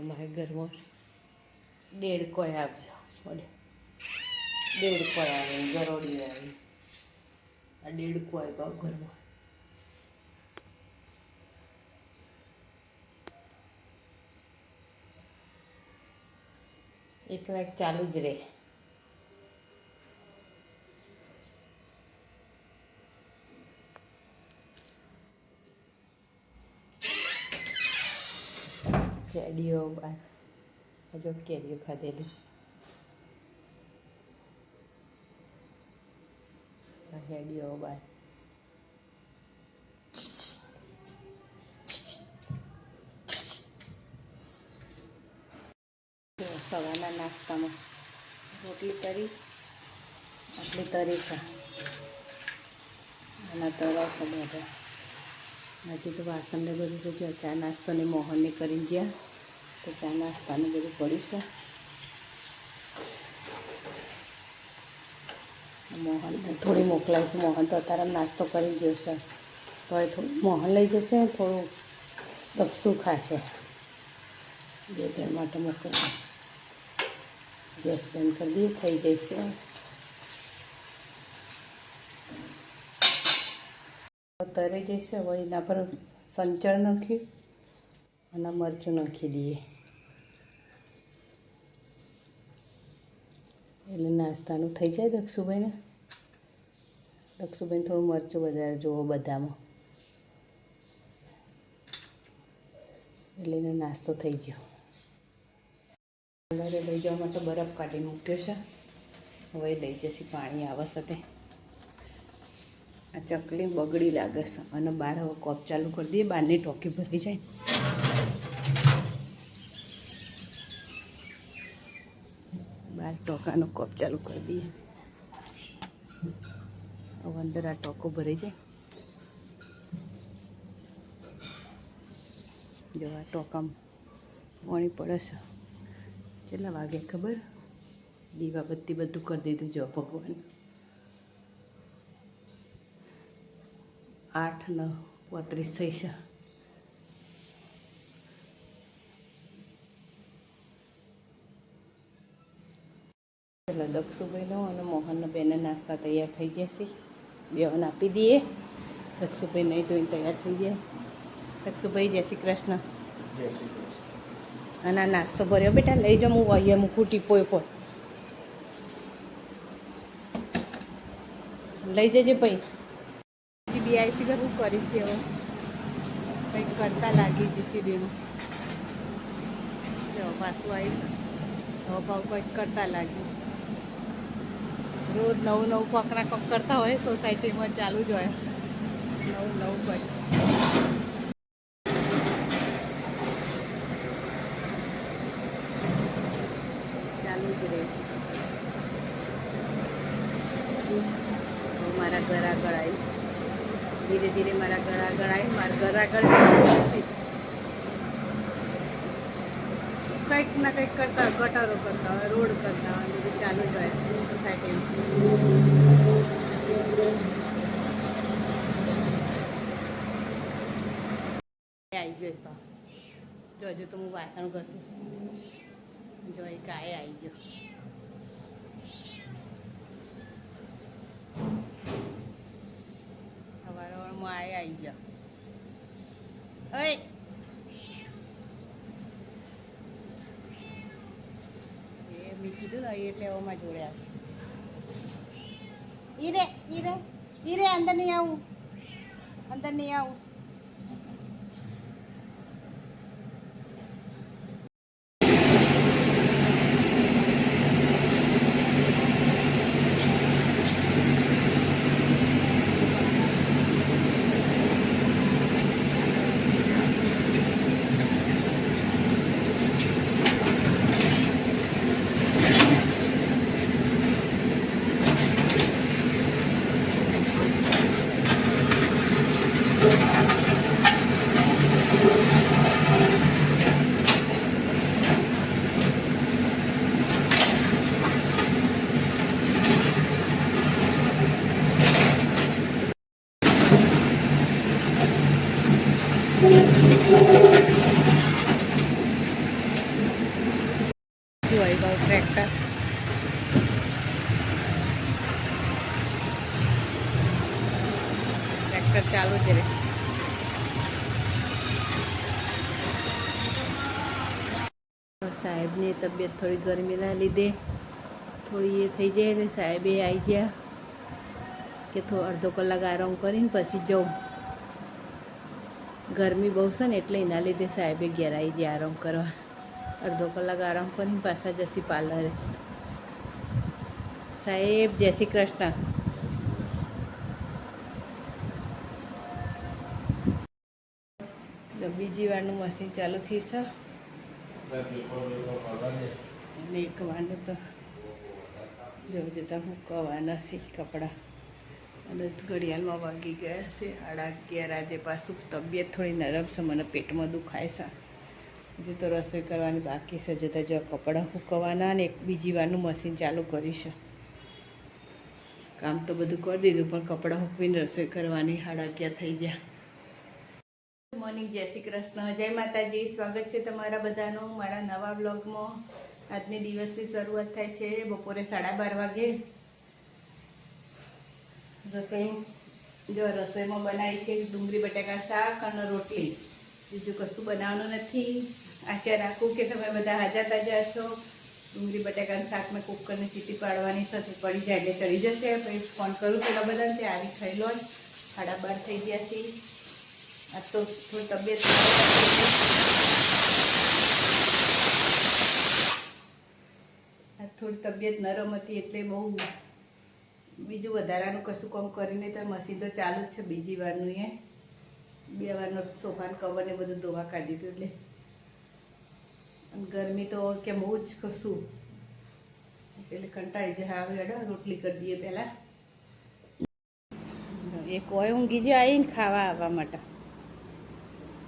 અમારા ઘરમાં દેડકો આવ્યો. દેડ કોઈ આવી ગરોડી આવી. આ દેડકો આવ્યો ઘરમાં. એક લાખ ચાલુ જ રહે. કેરીઓ હજુ કેરીઓ ખાધેલી. હેડીઓ બાર. સવારના નાસ્તામાં રોટલી કરી આટલી તરી છે. અને તરા છે બધા. હજી તો વાસણને બધું તો જો ચા નાસ્તો ને મોહનને કરીને ગયા. તો ચા નાસ્તાનું બધું પડ્યું છે. મોહનને થોડી મોકલાવીશું મોહન તો અત્યારે નાસ્તો કરી છે. તો એ થોડું મોહન લઈ જશે થોડું દક્ષું ખાશે. બે ત્રણ માટે મોકલવા ગેસ બંધ કરી દઈએ, થઈ જશે. તરે જશે હવે એના પર સંચળ નાખ્યું અને મરચું નાખી દઈએ. એટલે નાસ્તાનું થઈ જાય દક્ષુભાઈને? દક્ષુભાઈને થોડું મરચું વધારે જુઓ બધામાં. એટલે એનો નાસ્તો થઈ ગયો. કલરે લઈ જવા માટે બરફ કાઢી મૂક્યો છે. હવે લઈ જશે પાણી આવે સાથે. આ ચકલી બગડી લાગે છે. અને બહાર હવે કોપ ચાલુ કરી દઈએ બહારની ટોકી ભરી જાય. બહાર ટોકાનો કોપ ચાલુ કરી દઈએ. હવે અંદર આ ટોકો ભરી જાય. જો આ ટોકામાં પાણી પડે છે. કેટલા વાગે ખબર? દીવા બત્તી બધું કરી દીધું જો ભગવાન. આઠ નવ પોત્રીસ થઈ છે. પેલા દક્ષુભાઈનો અને મોહનનો બેને નાસ્તા તૈયાર થઈ જશે બેવન આપી દઈએ. દક્ષુભાઈ નહીં ધોઈને તૈયાર થઈ જાય દક્ષુભાઈ જય શ્રી કૃષ્ણ. જય શ્રી કૃષ્ણ. અને આ નાસ્તો ભર્યો. બેટા લઈ જાઉં હું અહીંયા મૂકું ટીપો પર લઈ જજે ભાઈ. સીબીઆઈસી કે હું કરીશ હવે કંઈક કરતા લાગી જીસીબીનું જો, પાછું આવીશ હવે ભાવ કંઈક કરતા લાગ્યું રોજ નવું નવું કોક કરતા હોય સોસાયટીમાં ચાલુ જ હોય. નવું નવું કંઈક ચાલુ જ રહે હવે મારા ઘર આગળ આવી ધીરે ધીરે મારા ઘર આગળ આવી મારા ઘર આગળ કંઈક ના કંઈક કરતા ગટારો કરતા હોય, રોડ કરતા હોય, બધું ચાલુ જ હોય સોસાયટીમાં આવી જોજો તો હું વાસણ ઘસું છું. જોઈ કાય આવી ગયો. સવારે સવારમાં આય આવી ગયો. એ મેં કીધું ને એટલે હવે જોડ્યા જોડે આવશે ઈરે ઈરે ઈરે અંદર નહીં આવું. અંદર નહીં આવું. ટ્રેક્ટર ટ્રેક્ટર ચાલુ જ રહે. સાહેબની તબિયત થોડી ગરમીના લીધે થોડી એ થઈ જાય એટલે સાહેબે આવી ગયા કે થોડો અડધો કલાક આરામ કરીને પછી જાઉં. ગરમી બહુ છે ને એટલે એના લીધે સાહેબે ઘેર આવી ગયા આરામ કરવા. અડધો કલાક આરામ કરીને પાછા જશી પાર્લરે સાહેબ જય શ્રી કૃષ્ણ બીજી વારનું મશીન ચાલુ થયું છે એટલે એક વાનું તો જોઉં જતાં હું કવાના છે કપડાં અને ઘડિયાળમાં વાગી ગયા છે સાડા અગિયાર આજે પાછું તબિયત થોડી નરમ છે મને પેટમાં દુખાય છે હજુ તો રસોઈ કરવાની બાકી છે જતાં જો કપડાં સૂકવવાના અને એક બીજી વારનું મશીન ચાલુ કરીશ કામ તો બધું કરી દીધું, પણ કપડાં સૂકવીને રસોઈ કરવાની સાડા અગિયાર થઈ ગયા. મોર્નિંગ જય શ્રી કૃષ્ણ. જય માતાજી. સ્વાગત છે તમારા બધાનું મારા નવા બ્લોગમાં. આજની દિવસની શરૂઆત થાય છે બપોરે સાડા બાર વાગે. રસોઈ, જો રસોઈમાં બનાવી છે ડુંગળી, બટાકા, શાક અને રોટલી. બીજું કશું બનાવવાનું નથી. આશા રાખું કે તમે બધા હાજર તાજા છો? ડુંગળી, બટાકાનું શાક મેં કુકરને ચીટી પાડવાની સાથે પડી જાય એટલે ચડી જશે. પછી ફોન કરું પેલા બધાને તે આવી ખાઈ લો સાડા બાર થઈ ગયા છે. આ તો થોડી તબિયત થોડી તબિયત નરમ હતી એટલે બહુ બીજું વધારાનું કશું કામ કરીને તો મશીન તો ચાલુ જ છે બીજી વારનું એ. બે વારનો સોફાન કવર ને બધું ધોવા કાઢી દીધું એટલે. ગરમી તો કે બહુ જ કશું. એટલે કંટાળી જાય હવે અડો રોટલી કરી દઈએ પહેલાં. એ કોઈ ઊંઘી જે આવીને ખાવા આવવા માટે.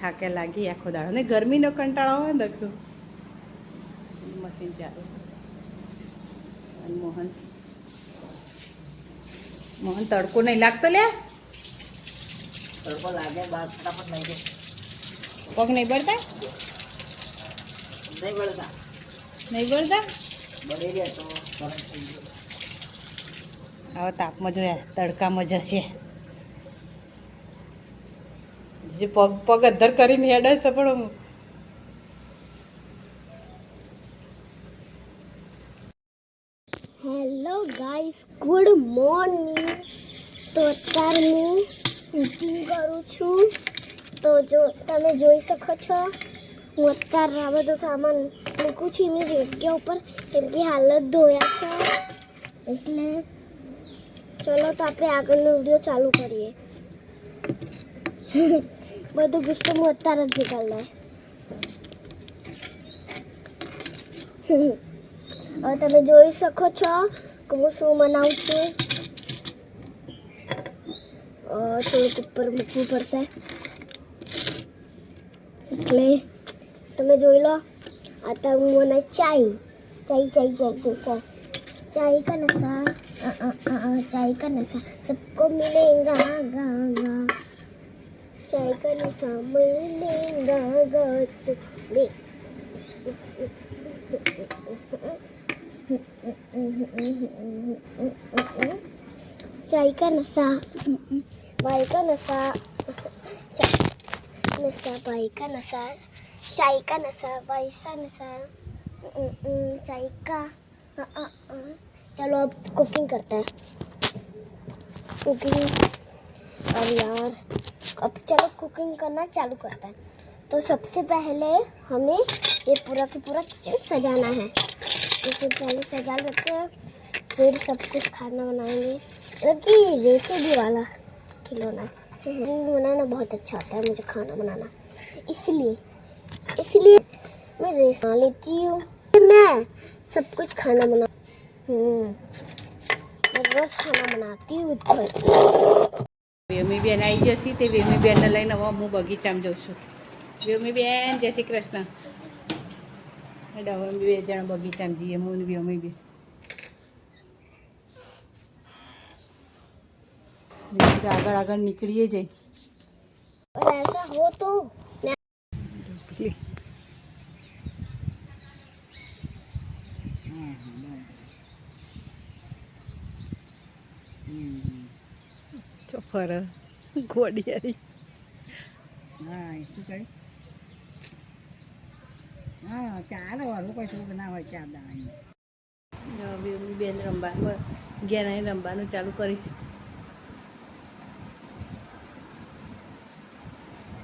થાકે લાગી આખો દાડો. ને ગરમીનો કંટાળો હોય ને દક્ષુ. મશીન ચાલુ છે. અને મોહન. મોહન તડકો નહીં લાગતો લે તડકો લાગે બાર ફટાફટ લાગે પગ નહીં બળતા? નહીં બળતા નહીં બળતા બળી ગયા તો ગરમ થઈ ગયો. આવો તાપમાં જોયા તડકામાં જશે જે પગ પગ અધર કરીને હેડે છે પણ હેલો ગાઈસ ગુડ મોર્નિંગ તો અત્યારે હું કુકિંગ કરું છું. તો જો તમે જોઈ શકો છો. હું અત્યારે આ બધો સામાન મૂકું છું એમની જગ્યા ઉપર, કેમ કે હાલત ધોયા છે. એટલે ચલો તો આપણે આગળનો વીડિયો ચાલુ કરીએ. બધું ગુસ્સો હું અત્યારે જ નીકાળ હવે તમે જોઈ શકો છો કે હું શું મનાવું છું. થોડુંક ઉપર મૂકવું પડશે. એટલે તમે જોઈ લો અત્યારે હું મને ચાય ચાય ચાય ચાય ચાય ચાય चाय का नशा अ, अ, अ, अ, चाय का नशा सबको मिलेगा गा गा चाय का नशा मिलेगा गा तुम्हें चाय का नशा भाई का नशा चाय नशा भाई का नशा का नशा चाय का हाँ, हाँ, हाँ। चलो अब कुकिंग करते हैं कुकिंग और यार अब चलो कुकिंग करना चालू करते हैं तो सबसे पहले हमें ये पूरा का पूरा किचन सजाना है। इसे पहले सजा लेते हैं फिर सब कुछ खाना बनाएँगे। मतलब कि रेसिपी वाला खिलौना। रेसिपी बनाना बहुत अच्छा होता है मुझे खाना बनाना। इसलिए इसलिए मैं रेस बना लेती हूँ मैं सब कुछ खाना बना हम्म मैं रोज खाना बनाती हूँ घर વેમી બેન આવી જશે તે વેમી બેનને લઈને હવે હું બગીચામાં જઉં છું વેમી બેન જય શ્રી કૃષ્ણ હેડો હવે અમે બે જણા બગીચામાં જઈએ હું ને વેમી બેન બીજું તો આગળ આગળ નીકળીએ જઈ और ऐसा हो तो quickly. cho phở à của đi đi. Này cái cái à chả đâu à lúc quay xuống cái nào phải chả đại બેન રમવા ઘેર અહીં રમવાનું ચાલુ કરી છે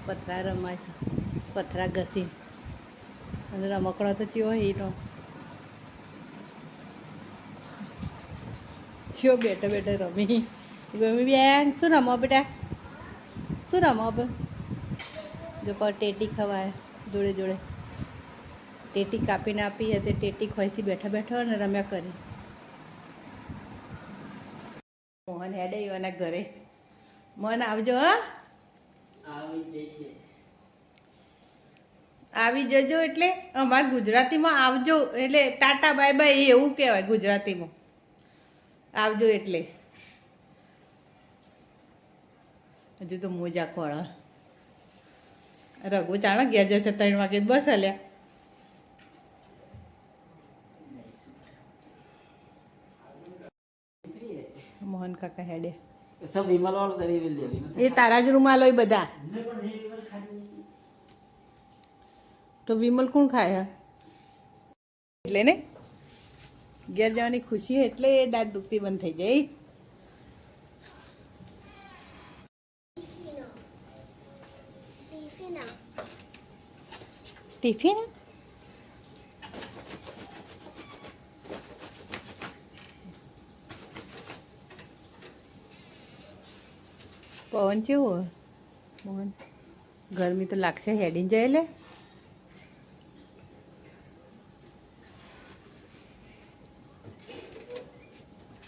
પતરા રમાય sao? પથરા ઘસી અને રમકડો તો ચિયો એનો ચિયો બેઠો બેઠો રમી. ગમી બેન, શું રમો બેટા? શું રમો હવે જો પર ટેટી ખવાય, જોડે જોડે. ટેટી કાપીને આપી હતી ટેટી ખોઈસી બેઠા બેઠો અને રમ્યા કરી. મોહન હેડે એના ઘરે. મોહન આવજો, હા. આવી જશે. આવી જજો એટલે અમારે ગુજરાતીમાં આવજો એટલે ટાટા બાય બાય એવું કહેવાય ગુજરાતીમાં. આવજો એટલે. હજુ તો મોજા ખોળા રઘુ ચાણો ગયા જશે ત્રણ વાગે બસ અલ્યા. મોહન કાકા હેડે. સબ વિમલ વાળું કરી લે એ તારા જ રૂમાલ હોય બધા. તો વિમલ કોણ ખાય એટલે ને ઘેર જવાની ખુશી એટલે એ દાંત દુખતી બંધ થઈ જાય. ટિફિન? પવન કેવો પવન. ગરમી તો લાગશે હેડીને જાય લે.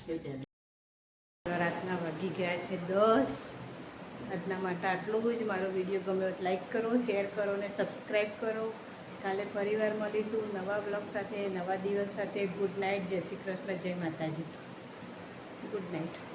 રાતના વાગી ગયા છે દસ. એટલા માટે આટલું જ મારો વીડિયો ગમ્યો લાઈક કરો શેર કરો અને સબસ્ક્રાઈબ કરો. કાલે ફરીવાર મળીશું નવા બ્લોગ સાથે, નવા દિવસ સાથે. ગુડ નાઇટ જય શ્રી કૃષ્ણ. જય માતાજી. Good night